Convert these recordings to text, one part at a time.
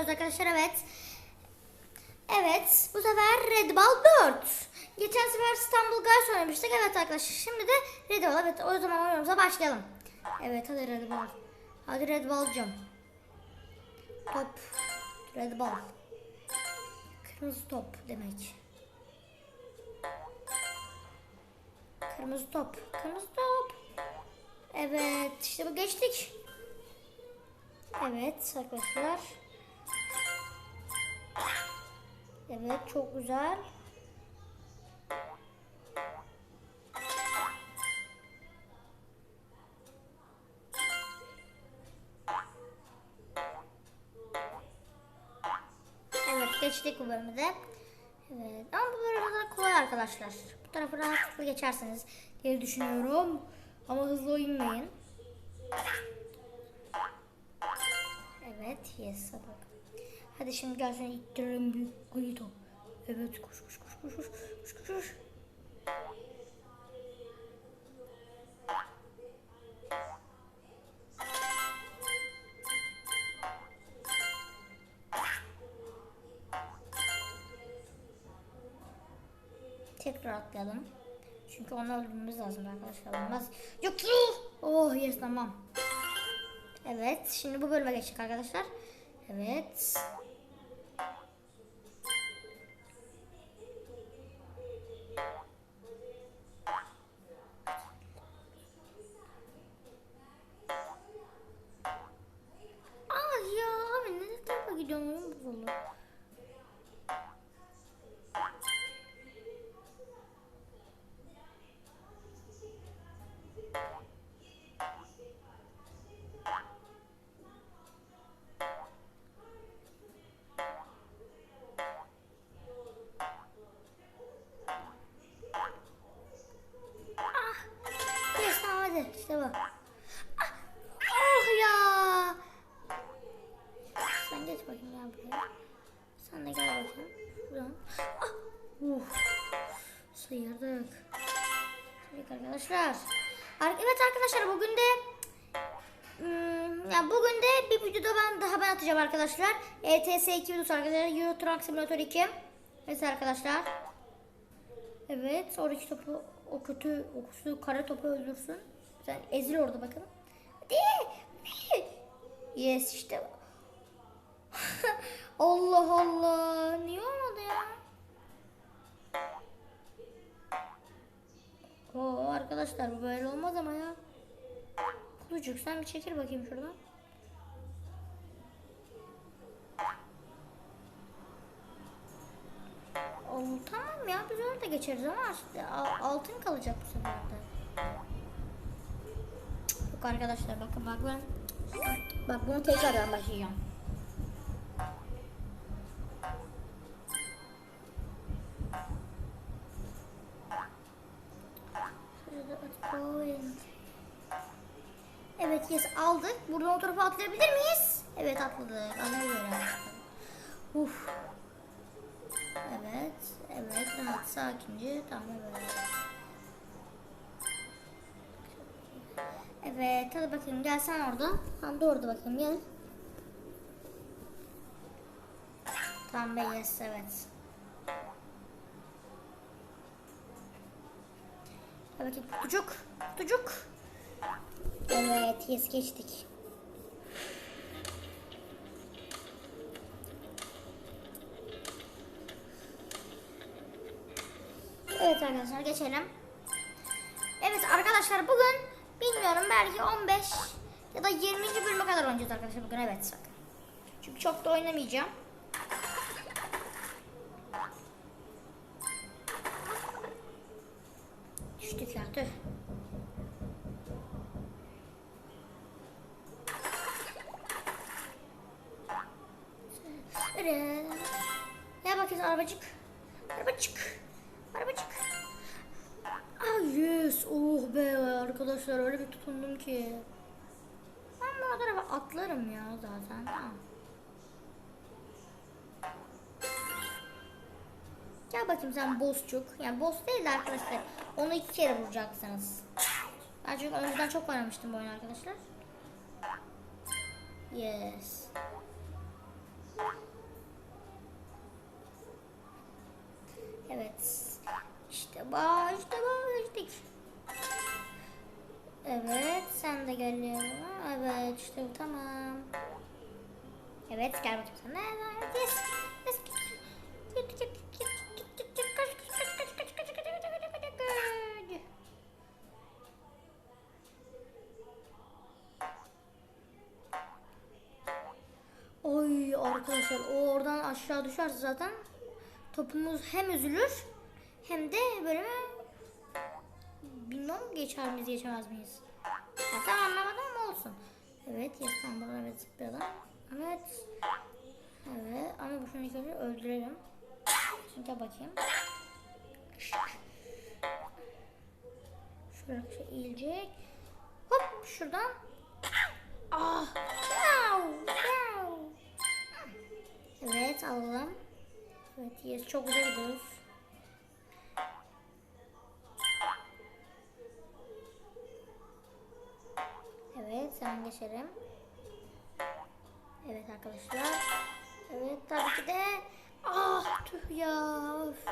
oynuyoruz arkadaşlar evet. Evet bu sefer Red Ball 4. Geçen sefer İstanbul Guys oynamıştık. Evet arkadaşlar şimdi de Red Ball. Evet o zaman oyunumuza başlayalım. Evet hadi Red Ball. Hadi Red Ball'cım. Top. Red Ball. Kırmızı top demek. Kırmızı top. Kırmızı top. Evet işte bu geçtik. Evet arkadaşlar. Evet çok güzel. Evet geçtik bu bölümü de. Evet ama bu bölüm daha kolay arkadaşlar. Bu tarafı rahatlıkla geçersiniz diye düşünüyorum. Ama hızlı oynamayın. Evet yes bakalım. Hadi şimdi gel seni ittirelim büyük ayıto. Evet koş koş koş koş koş koş koş koş. Tekrar atlayalım. Çünkü onu öldürmemiz lazım arkadaşlar. Olmaz. Yok. Oh yes tamam. Evet. Şimdi bu bölüme geçtik arkadaşlar. Evet. Gidiyorsun oyun bozuldu. Ah. Yes tamam hadi işte. Sıyırdık arkadaşlar. Ar- Evet arkadaşlar bugün de Hmm, ya bugün de bir videoda ben daha ben atacağım arkadaşlar. ETS 2 videosu arkadaşlar. Euro Truck Simulator 2. Evet arkadaşlar. Evet oradaki topu o kötü okusu kara topu öldürsün. Sen ezil orada bakın. Hadi. Yes işte. Allah Allah. Niye olmadı ya? Arkadaşlar bu böyle olmaz ama ya. Kulucuk sen bir çekil bakayım şuradan. Oo, tamam ya biz de geçeriz ama altın kalacak bu sefer de. Yok arkadaşlar bakın bak ben bak bunu tekrardan başlayacağım. Evet yes aldık. Buradan o tarafa atlayabilir miyiz? Evet atladık. Ana. Uf. Evet. Evet. Rahat sakince. Tamam böyle. Evet. Hadi bakayım. Gel sen orada. Tamam orada bakayım. Gel. Tamam be yes. Evet. Bakayım. Kutucuk. Kutucuk. Evet. Yes geçtik. Evet arkadaşlar geçelim. Evet arkadaşlar bugün bilmiyorum belki 15 ya da 20. bölüme kadar oynayacağız arkadaşlar bugün evet. Çünkü çok da oynamayacağım. Arabacık. Arabacık. Arabacık. Ah yes. Oh be arkadaşlar öyle bir tutundum ki. Ben bu tarafa atlarım ya zaten. Tamam. Gel bakayım sen bossçuk. Yani boss değil de arkadaşlar. Onu iki kere vuracaksınız. Ben çünkü önceden çok oynamıştım bu oyunu arkadaşlar. Yes. Evet sen de gel yanıma. Evet işte tamam. Evet gel bakayım de. Evet yes. Yes. Git, git, git, git, git, git. Kaç, kaç, kaç, kaç, kaç, kaç, kaç, kaç, kaç, kaç, kaç. Oy arkadaşlar o oradan aşağı düşerse zaten topumuz hem üzülür hem de böyle geçer miyiz geçemez miyiz? Ya tam anlamadım ama olsun. Evet yaslan burada evet zıplayalım. Evet. Evet ama bu önce öldürelim. Çünkü bakayım. Şuraya şey eğilecek. Hop şuradan. Ah. Evet alalım. Evet yes çok güzel gidiyoruz. Hemen geçelim. Evet arkadaşlar. Evet tabii ki de. Ah tüh ya. Öf.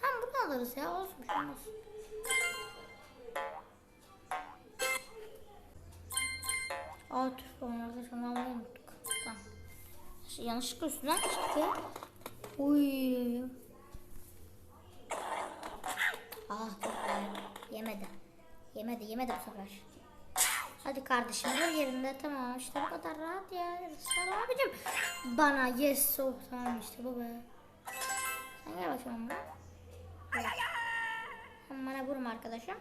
Tamam bunu alırız ya olsun bir şey olmaz. Aa tüh onu arkadaşlar onu almayı unuttuk. Tamam. Şey, yanlışlıkla üstünden çıktı. Uy. Ah tüh. Yemedi. Yemedi yemedi bu sefer. Hadi kardeşim dur yerinde tamam işte bu kadar rahat ya. Sağ abicim. Bana yes oh tamam işte bu be. Sen gel bakayım bana. Sen bana vurma arkadaşım.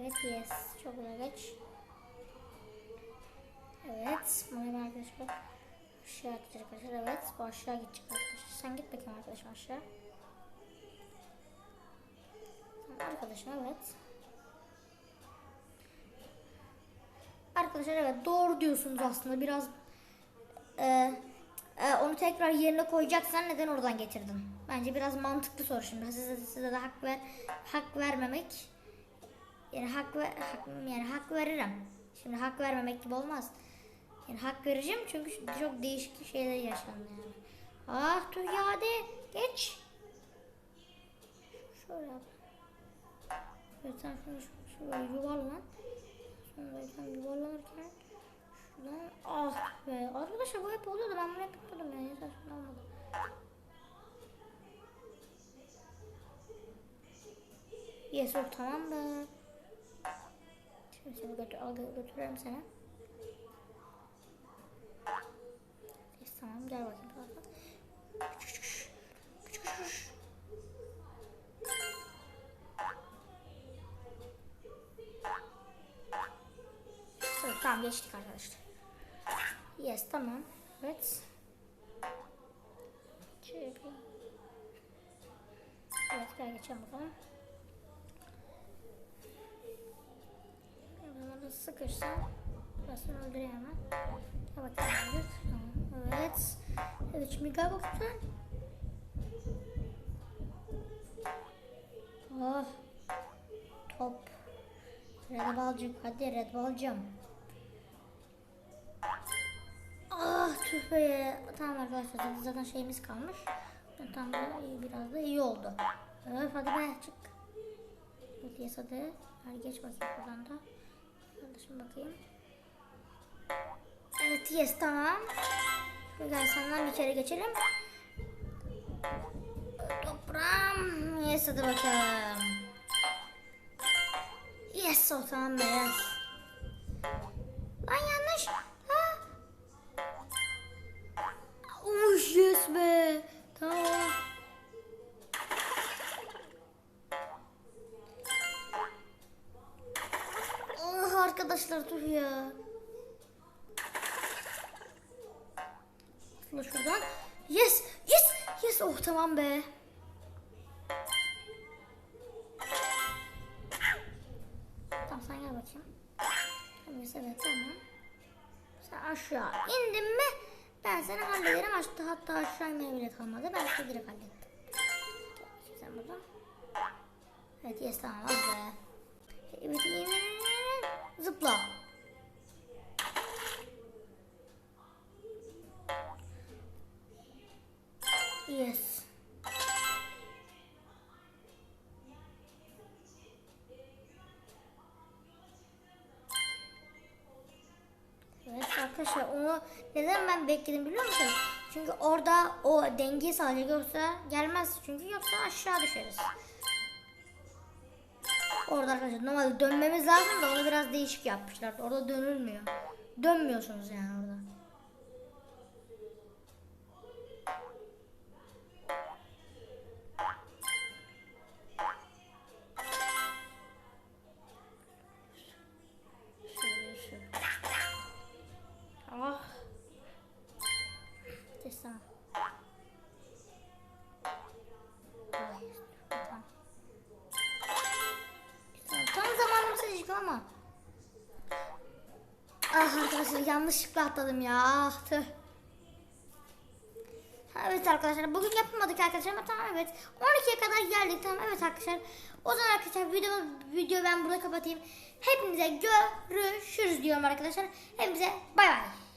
Evet yes çok güzel geç. Evet hemen arkadaşlar aşağı gidecek arkadaşlar evet bu aşağı gidecek arkadaşlar sen git bakayım arkadaşım aşağı. Arkadaşım evet. Arkadaşlar evet doğru diyorsunuz aslında biraz e, e, onu tekrar yerine koyacaksan neden oradan getirdin? Bence biraz mantıklı soru şimdi size, size de hak ver hak vermemek yani hak, ver, hak yani hak veririm. Şimdi hak vermemek gibi olmaz. Yani hak vereceğim çünkü çok değişik şeyler yaşandı yani. Ah tüh ya hadi geç. Şöyle yap. Evet sen şunu şu- şöyle yuvarlan. Sonra sen yuvarlanırken şuradan ah be. Arkadaşlar bu hep oluyordu ben bunu hep yapıyordum yani. Yeter şunu olmadı. Yes o tamam be. Şimdi seni götür, al gö- götürüyorum seni. Yes tamam gel bakayım. Tamam geçtik arkadaşlar. Yes tamam. Evet. Şöyle. Evet gel geçelim bakalım. Burada sıkışsa burasını öldüreyim hemen. Gel bakalım. Evet. Evet. Şimdi gel bakayım sen. Oh. Top. Red balcık hadi red balcım. Tüh be. Tamam arkadaşlar zaten- şeyimiz kalmış. Tam da iyi biraz da iyi oldu. Öf hadi be çık. Yes hadi. Hadi geç bakayım buradan da. Kardeşim bakayım. Evet yes tamam. Gel senden bir kere geçelim. Toprağım. Yes hadi bakalım. Yes o tamam yes. Arkadaşlar dur ya. Şuna şuradan. Yes, yes, yes. Oh tamam be. Tamam sen gel bakayım. Tamam evet tamam. Sen aşağı indin mi ben seni hallederim. Hatta, hatta aşağı inmeye bile kalmadı. Ben seni direkt hallettim. Sen buradan. Evet yes tamam az be. Evet yemin Zıpla. Yes. Evet arkadaşlar onu neden ben bekledim biliyor musunuz? Çünkü orada o dengeyi sadece göster gelmez çünkü yoksa aşağı düşeriz. Orada arkadaşlar normalde dönmemiz lazım da onu biraz değişik yapmışlar. Orada dönülmüyor. Dönmüyorsunuz yani orada. Ah arkadaşlar yanlışlıkla atladım ya. Ah, tüh. Evet arkadaşlar bugün yapamadık arkadaşlar ama tamam evet. 12'ye kadar geldik tamam evet arkadaşlar. O zaman arkadaşlar video, video ben burada kapatayım. Hepinize görüşürüz diyorum arkadaşlar. Hepinize bay bay